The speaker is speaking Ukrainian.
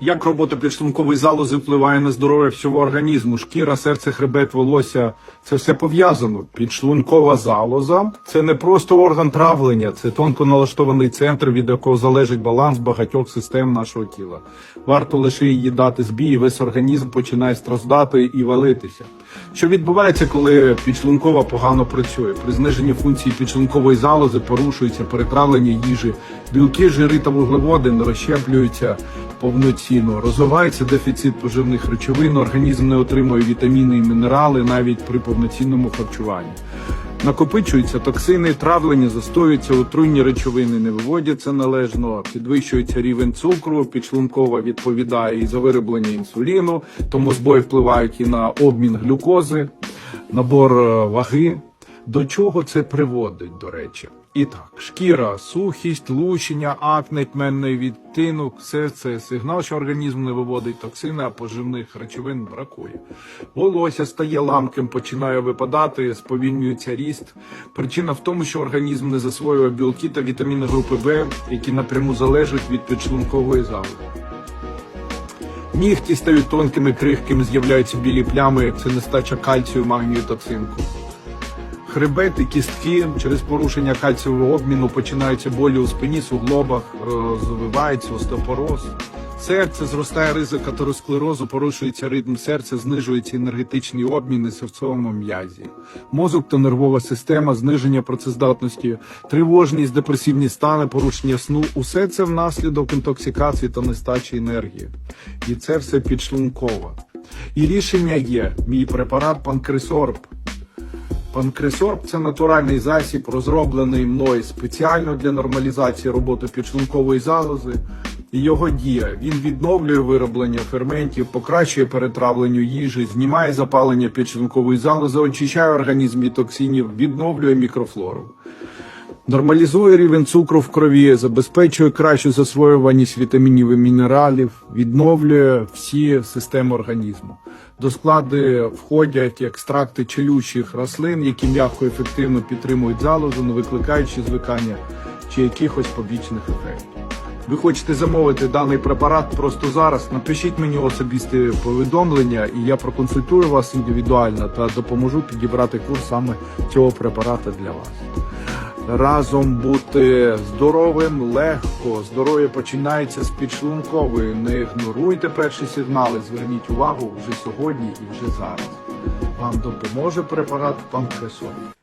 Як робота підшлункової залози впливає на здоров'я всього організму? Шкіра, серце, хребет, волосся це все пов'язано. Підшлункова залоза це не просто орган травлення, це тонко налаштований центр, від якого залежить баланс багатьох систем нашого тіла. Варто лише її дати збій, і весь організм починає страждати і валитися. Що відбувається, коли підшлункова погано працює? При зниженні функції підшлункової залози порушується перетравлення їжі, білки, жири та вуглеводи не розщеплюються повноцінно, розвивається дефіцит поживних речовин, організм не отримує вітаміни і мінерали навіть при повноцінному харчуванні. Накопичуються токсини, травлення, застоюються, отруйні речовини не виводяться належно, підвищується рівень цукру, підшлункова відповідає і за вироблення інсуліну, тому збої впливають і на обмін глюкози, набор е, ваги. До чого це приводить, до речі? І так, шкіра, сухість, лущення, акне, тьменний відтинок, все це сигнал, що організм не виводить токсини, а поживних речовин бракує. Волосся стає ламким, починає випадати, сповільнюється ріст. Причина в тому, що організм не засвоює білки та вітаміни групи В, які напряму залежать від підшлункової залози. Нігті стають тонкими, крихкими, з'являються білі плями, це нестача кальцію, магнію та цинку. Хребет і кістки через порушення кальцієвого обміну починаються болі у спині, суглобах, розвивається остеопороз. Серце зростає ризик атеросклерозу, порушується ритм серця, знижується енергетичний обмін і серцевому м'язі. Мозок та нервова система, зниження працездатності, тривожність, депресивні стани, порушення сну усе це внаслідок інтоксикації та нестачі енергії. І це все підшлунково. І рішення є: мій препарат Панкресорб. Панкресорб це натуральний засіб, розроблений мною спеціально для нормалізації роботи підшлункової залози. І його дія він відновлює вироблення ферментів, покращує перетравлення їжі, знімає запалення підшлункової залози, очищає організм від токсинів, відновлює мікрофлору. Нормалізує рівень цукру в крові, забезпечує кращу засвоюваність вітамінів і мінералів, відновлює всі системи організму. До складу входять екстракти челючих рослин, які м'яко ефективно підтримують залозу, не викликаючи звикання чи якихось побічних ефектів. Ви хочете замовити даний препарат просто зараз? Напишіть мені особисте повідомлення, і я проконсультую вас індивідуально та допоможу підібрати курс саме цього препарата для вас разом бути здоровим легко. Здоров'я починається з підшлункової. Не ігноруйте перші сигнали. Зверніть увагу вже сьогодні і вже зараз. Вам допоможе препарат Панкресоль.